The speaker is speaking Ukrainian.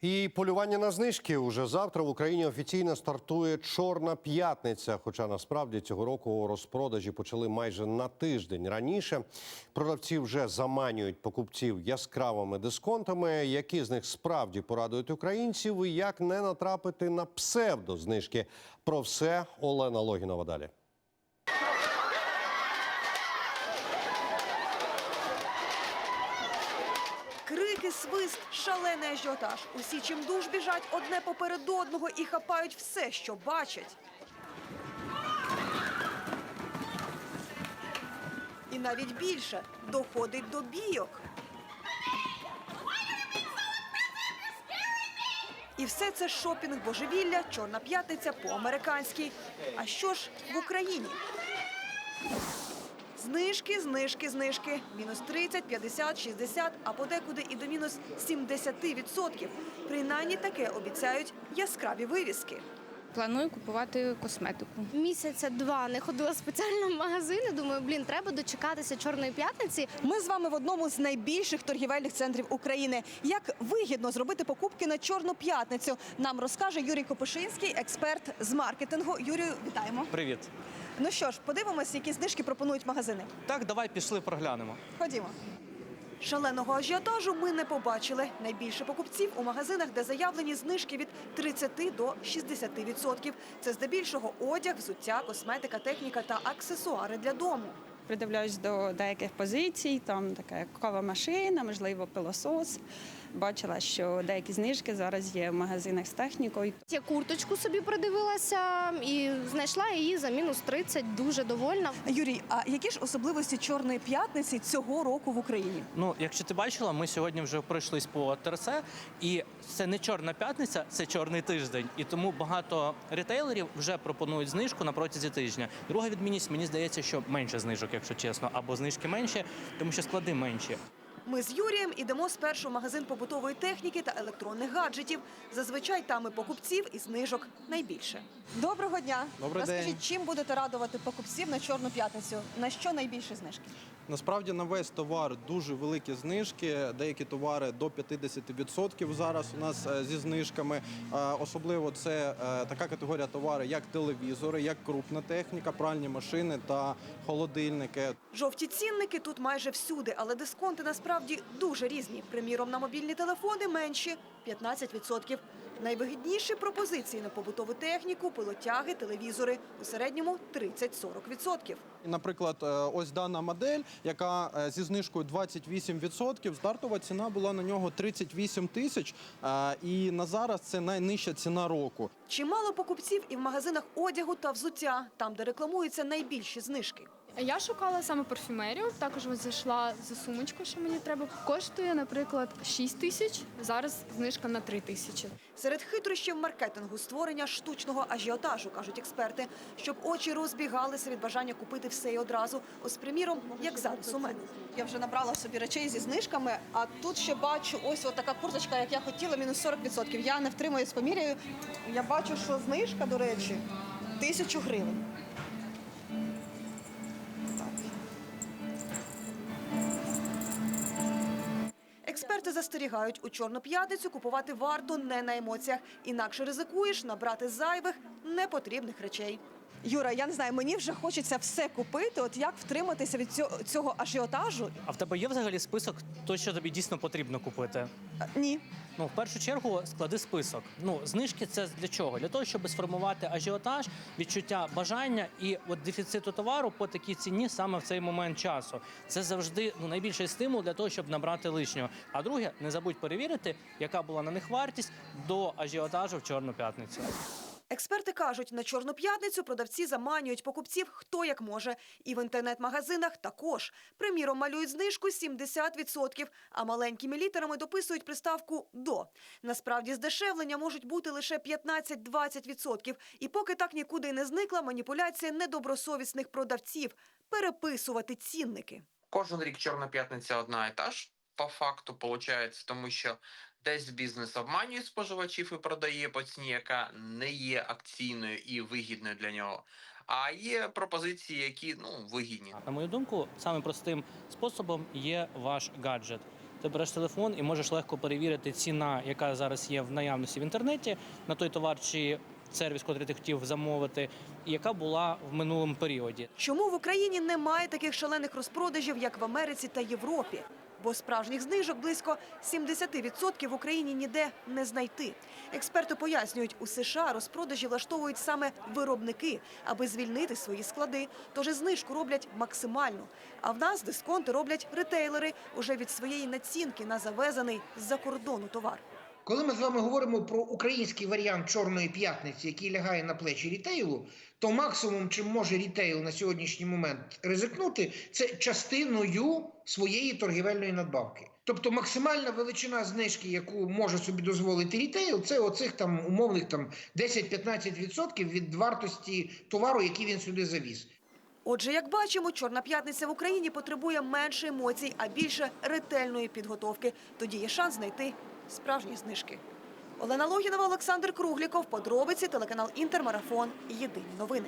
І полювання на знижки уже завтра в Україні офіційно стартує Чорна п'ятниця. Хоча насправді цього року розпродажі почали майже на тиждень раніше. Продавці вже заманюють покупців яскравими дисконтами. Які з них справді порадують українців, і як не натрапити на псевдознижки? Про все Олена Логінова далі. Крики, свист, шалений ажіотаж. Усі чимдуж біжать одне поперед одного і хапають все, що бачать. І навіть більше доходить до бійок. І все це шопінг божевілля, чорна п'ятниця по-американськи. А що ж в Україні? Знижки, знижки, знижки. Мінус 30, 50, 60, а подекуди і до мінус 70%. Принаймні таке обіцяють яскраві вивіски. Планую купувати косметику. Місяця два не ходила спеціально в магазини. Думаю, блін, треба дочекатися чорної п'ятниці. Ми з вами в одному з найбільших торгівельних центрів України. Як вигідно зробити покупки на чорну п'ятницю? Нам розкаже Юрій Копишинський, експерт з маркетингу. Юрію, вітаємо. Привіт. Ну що ж, подивимось, які знижки пропонують магазини. Так, давай пішли проглянемо. Ходімо. Шаленого ажіотажу ми не побачили. Найбільше покупців у магазинах, де заявлені знижки від 30 до 60%. Це здебільшого одяг, взуття, косметика, техніка та аксесуари для дому. Придивляюсь до деяких позицій, там така як кава машина, можливо, пилосос. Бачила, що деякі знижки зараз є в магазинах з технікою. Я курточку собі придивилася і знайшла її за мінус 30, дуже довольна. Юрій, а які ж особливості чорної п'ятниці цього року в Україні? Ну, якщо ти бачила, ми сьогодні вже пройшлись по ТРС, і це не чорна п'ятниця, це чорний тиждень. І тому багато ретейлерів вже пропонують знижку на протязі тижня. Друга відмінність, мені здається, що менше знижок, якщо чесно, або знижки менші, тому що склади менші. Ми з Юрієм ідемо спершу в магазин побутової техніки та електронних гаджетів. Зазвичай там і покупців і знижок найбільше. Доброго дня. Добрий Розкажіть, день. чим будете радувати покупців на чорну п'ятницю? На що найбільше знижки? Насправді на весь товар дуже великі знижки. Деякі товари до 50% зараз у нас е, зі знижками. Е, Особливо це е, така категорія товари, як телевізори, як крупна техніка, пральні машини та холодильники. Жовті цінники тут майже всюди, але дисконти насправді дуже різні. Приміром, на мобільні телефони менші 15%. Найвигідніші пропозиції на побутову техніку, пилотяги, телевізори у середньому 30-40%. Наприклад, е, ось дана модель, яка е, зі знижкою 28%, стартова ціна була на нього 38 тисяч. е, І на зараз це найнижча ціна року. Чимало покупців і в магазинах одягу та взуття, там, де рекламуються найбільші знижки. Я шукала саме парфюмерію. Також зайшла за сумочку, що мені треба. Коштує, наприклад, 6 тисяч. Зараз знижка на 3 тисячі. Серед хитрощів маркетингу створення штучного ажіотажу, кажуть експерти, щоб очі розбігалися від бажання купити все і одразу. Ось, приміром, як зараз у мене. Я вже набрала собі речей зі знижками, а тут ще бачу ось така курточка, як я хотіла, мінус 40%. Я не втримуюсь, поміряю. Я бачу, що знижка, до речі, тисячу гривень. Експерти застерігають, у чорну п'ятницю купувати варто не на емоціях, інакше ризикуєш набрати зайвих непотрібних речей. Юра, я не знаю, мені вже хочеться все купити. От як втриматися від цього, цього ажіотажу? А в тебе є взагалі список, то що тобі дійсно потрібно купити? А, Ні. Ну, в першу чергу склади список. Ну, знижки це для чого? Для того, щоб сформувати ажіотаж, відчуття бажання і от дефіциту товару по такій ціні саме в цей момент часу. Це завжди ну, найбільший стимул для того, щоб набрати лишнього. А друге, не забудь перевірити, яка була на них вартість до ажіотажу в чорну п'ятницю. Експерти кажуть, на чорну п'ятницю продавці заманюють покупців хто як може. І в інтернет-магазинах також. Приміром, малюють знижку 70%, а маленькими літерами дописують приставку «до». Насправді здешевлення можуть бути лише 15-20%. І поки так нікуди не зникла маніпуляція недобросовісних продавців – переписувати цінники. Кожен рік Чорна п'ятниця одна і та ж по факту виходить, тому що десь бізнес обманює споживачів і продає по ціні, яка не є акційною і вигідною для нього. А є пропозиції, які ну вигідні. На мою думку, самим простим способом є ваш гаджет. Ти береш телефон і можеш легко перевірити ціна, яка зараз є в наявності в інтернеті на той товар чи сервіс, котрий ти хотів замовити, і яка була в минулому періоді. Чому в Україні немає таких шалених розпродажів, як в Америці та Європі? Бо справжніх знижок близько 70% в Україні ніде не знайти. Експерти пояснюють, у США розпродажі влаштовують саме виробники, аби звільнити свої склади. Тож і знижку роблять максимально. А в нас дисконти роблять ретейлери уже від своєї націнки на завезений з-за кордону товар. Коли ми з вами говоримо про український варіант чорної п'ятниці, який лягає на плечі рітейлу, то максимум, чим може рітейл на сьогоднішній момент ризикнути, це частиною своєї торгівельної надбавки. Тобто максимальна величина знижки, яку може собі дозволити рітейл, це оцих там умовних там 10-15% від вартості товару, який він сюди завіз. Отже, як бачимо, Чорна п'ятниця в Україні потребує менше емоцій, а більше ретельної підготовки. Тоді є шанс знайти справжні знижки. Олена Логінова, Олександр Кругліков. Подробиці телеканал Інтермарафон. Єдині новини.